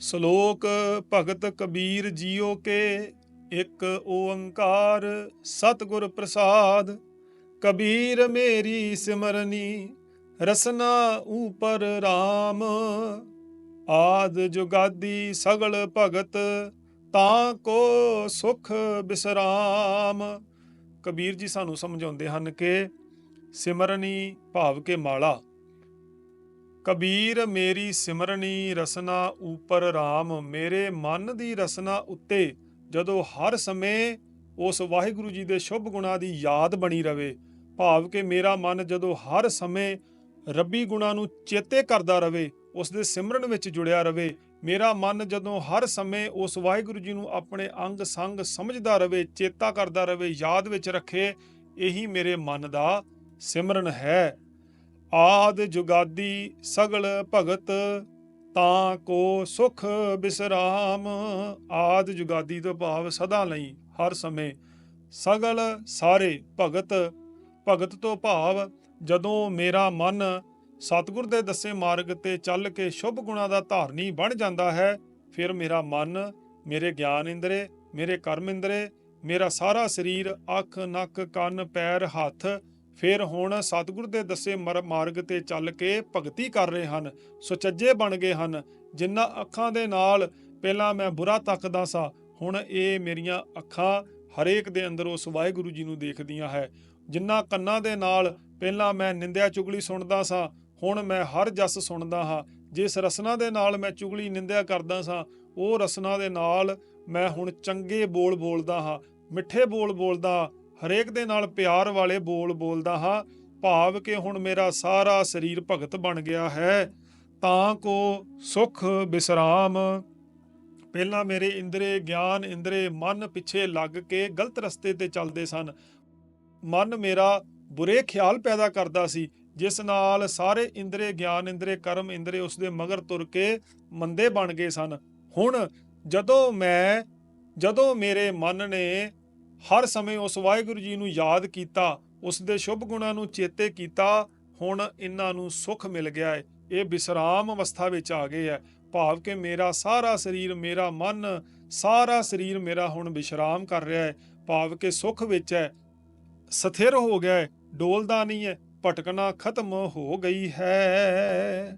ਸ਼ਲੋਕ ਭਗਤ ਕਬੀਰ ਜੀਓ ਕੇ, ਇੱਕ ਓੰਕਾਰ ਸਤਿਗੁਰ ਪ੍ਰਸਾਦ। ਕਬੀਰ ਮੇਰੀ ਸਿਮਰਨੀ, ਰਸਨਾ ਉਪਰ RAM ਆਦ ਜੁਗਾਦੀ ਸਗਲ ਭਗਤ, ਤਾਂ ਕੋ ਸੁਖ ਬਿਸਰਾਮ। ਕਬੀਰ ਜੀ ਸਾਨੂੰ ਸਮਝਾਉਂਦੇ ਹਨ ਕਿ ਸਿਮਰਨੀ ਭਾਵ ਕੇ ਮਾਲਾ। ਕਬੀਰ ਮੇਰੀ ਸਿਮਰਨੀ ਰਸਨਾ ਉਪਰ RAM ਮੇਰੇ ਮਨ ਦੀ ਰਸਨਾ ਉੱਤੇ, ਜਦੋਂ ਹਰ ਸਮੇਂ ਉਸ ਵਾਹਿਗੁਰੂ ਜੀ ਦੇ ਸ਼ੁਭ ਗੁਣਾਂ ਦੀ ਯਾਦ ਬਣੀ ਰਵੇ, ਭਾਵ ਕਿ ਮੇਰਾ ਮਨ ਜਦੋਂ ਹਰ ਸਮੇਂ ਰੱਬੀ ਗੁਣਾਂ ਨੂੰ ਚੇਤੇ ਕਰਦਾ ਰਵੇ, ਉਸ ਦੇ ਸਿਮਰਨ ਵਿੱਚ ਜੁੜਿਆ ਰਵੇ, ਮੇਰਾ ਮਨ ਜਦੋਂ ਹਰ ਸਮੇਂ ਉਸ ਵਾਹਿਗੁਰੂ ਜੀ ਨੂੰ ਆਪਣੇ ਅੰਗ ਸੰਗ ਸਮਝਦਾ ਰਵੇ, ਚੇਤਾ ਕਰਦਾ ਰਵੇ, ਯਾਦ ਵਿੱਚ ਰੱਖੇ, ਇਹੀ ਮੇਰੇ ਮਨ ਦਾ ਸਿਮਰਨ ਹੈ। ਆਦ ਜੁਗਾਦੀ ਸਗਲ ਭਗਤ, ਤਾਂ ਕੋ ਸੁਖ ਬਿਸਰਾਮ। ਆਦ ਜੁਗਾਦੀ ਤੋਂ ਭਾਵ ਸਦਾ ਲਈ ਹਰ ਸਮੇਂ ਸਗਲ ਸਾਰੇ ਭਗਤ। ਭਗਤ ਤੋਂ ਭਾਵ ਜਦੋਂ ਮੇਰਾ ਮਨ ਸਤਿਗੁਰ ਦੇ ਦੱਸੇ ਮਾਰਗ ਤੇ ਚੱਲ ਕੇ ਸ਼ੁਭ ਗੁਣਾਂ ਦਾ ਧਾਰਨੀ ਬਣ ਜਾਂਦਾ ਹੈ, ਫਿਰ ਮੇਰਾ ਮਨ ਮੇਰੇ ਗਿਆਨ ਇੰਦਰੇ, ਮੇਰੇ ਕਰਮ ਇੰਦਰੇ, ਮੇਰਾ ਸਾਰਾ ਸਰੀਰ ਅੱਖ, ਨੱਕ, ਕੰਨ, ਪੈਰ, ਹੱਥ ਫਿਰ ਹੁਣ ਸਤਿਗੁਰ ਦੇ ਦੱਸੇ ਮਰ- ਮਾਰਗ ਤੇ ਚੱਲ ਕੇ ਭਗਤੀ ਕਰ ਰਹੇ ਹਨ, ਸੁਚੱਜੇ ਬਣ ਗਏ ਹਨ। ਜਿਨ੍ਹਾਂ ਅੱਖਾਂ ਦੇ ਨਾਲ ਪਹਿਲਾਂ ਮੈਂ ਬੁਰਾ ਤੱਕਦਾ ਸਾਂ, ਹੁਣ ਇਹ ਮੇਰੀਆਂ ਅੱਖਾਂ ਹਰੇਕ ਦੇ ਅੰਦਰ ਉਸ ਵਾਹਿਗੁਰੂ ਜੀ ਨੂੰ ਦੇਖਦੀਆਂ ਹੈ। ਜਿਨ੍ਹਾਂ ਕੰਨਾਂ ਦੇ ਨਾਲ ਪਹਿਲਾਂ ਮੈਂ ਨਿੰਦਿਆ ਚੁਗਲੀ ਸੁਣਦਾ ਸਾਂ, ਹੁਣ ਮੈਂ ਹਰ ਜਸ ਸੁਣਦਾ ਹਾਂ। ਜਿਸ ਰਸਨਾ ਦੇ ਨਾਲ ਮੈਂ ਚੁਗਲੀ ਨਿੰਦਿਆ ਕਰਦਾ ਸਾਂ, ਉਹ ਰਸਨਾ ਦੇ ਨਾਲ ਮੈਂ ਹੁਣ ਚੰਗੇ ਬੋਲ ਬੋਲਦਾ ਹਾਂ, ਮਿੱਠੇ ਬੋਲ ਬੋਲਦਾ ਹਰੇਕ ਦੇ ਨਾਲ ਪਿਆਰ ਵਾਲੇ ਬੋਲ ਬੋਲਦਾ ਹਾਂ, ਭਾਵ ਕਿ ਹੁਣ ਮੇਰਾ ਸਾਰਾ ਸਰੀਰ ਭਗਤ ਬਣ ਗਿਆ ਹੈ। ਤਾਂ ਕੋ ਸੁਖ ਬਿਸਰਾਮ। ਪਹਿਲਾਂ ਮੇਰੇ ਇੰਦਰੇ ਗਿਆਨ, ਇੰਦਰੇ ਮਨ ਪਿੱਛੇ ਲੱਗ ਕੇ ਗਲਤ ਰਸਤੇ ਤੇ ਚੱਲਦੇ ਸਨ। ਮਨ ਮੇਰਾ ਬੁਰੇ ਖਿਆਲ ਪੈਦਾ ਕਰਦਾ ਸੀ, ਜਿਸ ਨਾਲ ਸਾਰੇ ਇੰਦਰੇ ਗਿਆਨ, ਇੰਦਰੇ ਕਰਮ, ਇੰਦਰੇ ਉਸ ਦੇ ਮਗਰ ਤੁਰ ਕੇ ਮੰਦੇ ਬਣ ਗਏ ਸਨ। ਹੁਣ ਜਦੋਂ ਮੈਂ, ਜਦੋਂ ਮੇਰੇ ਮਨ ਨੇ ਹਰ ਸਮੇਂ ਉਸ ਵਾਹਿਗੁਰੂ ਜੀ ਨੂੰ ਯਾਦ ਕੀਤਾ, ਉਸ ਦੇ ਸ਼ੁਭ ਗੁਣਾਂ ਨੂੰ ਚੇਤੇ ਕੀਤਾ, ਹੁਣ ਇਹਨਾਂ ਨੂੰ ਸੁਖ ਮਿਲ ਗਿਆ ਹੈ ਇਹ ਵਿਸਰਾਮ ਅਵਸਥਾ ਵਿੱਚ ਆ ਗਏ ਹੈ ਭਾਵ ਕਿ ਮੇਰਾ ਸਾਰਾ ਸਰੀਰ, ਮੇਰਾ ਮਨ, ਸਾਰਾ ਸਰੀਰ ਮੇਰਾ ਹੁਣ ਵਿਸ਼ਰਾਮ ਕਰ ਰਿਹਾ ਹੈ ਭਾਵ ਕਿ ਸੁਖ ਵਿੱਚ ਹੈ ਸਥਿਰ ਹੋ ਗਿਆ ਹੈ ਡੋਲਦਾ ਨਹੀਂ ਹੈ ਭਟਕਣਾ ਖਤਮ ਹੋ ਗਈ ਹੈ।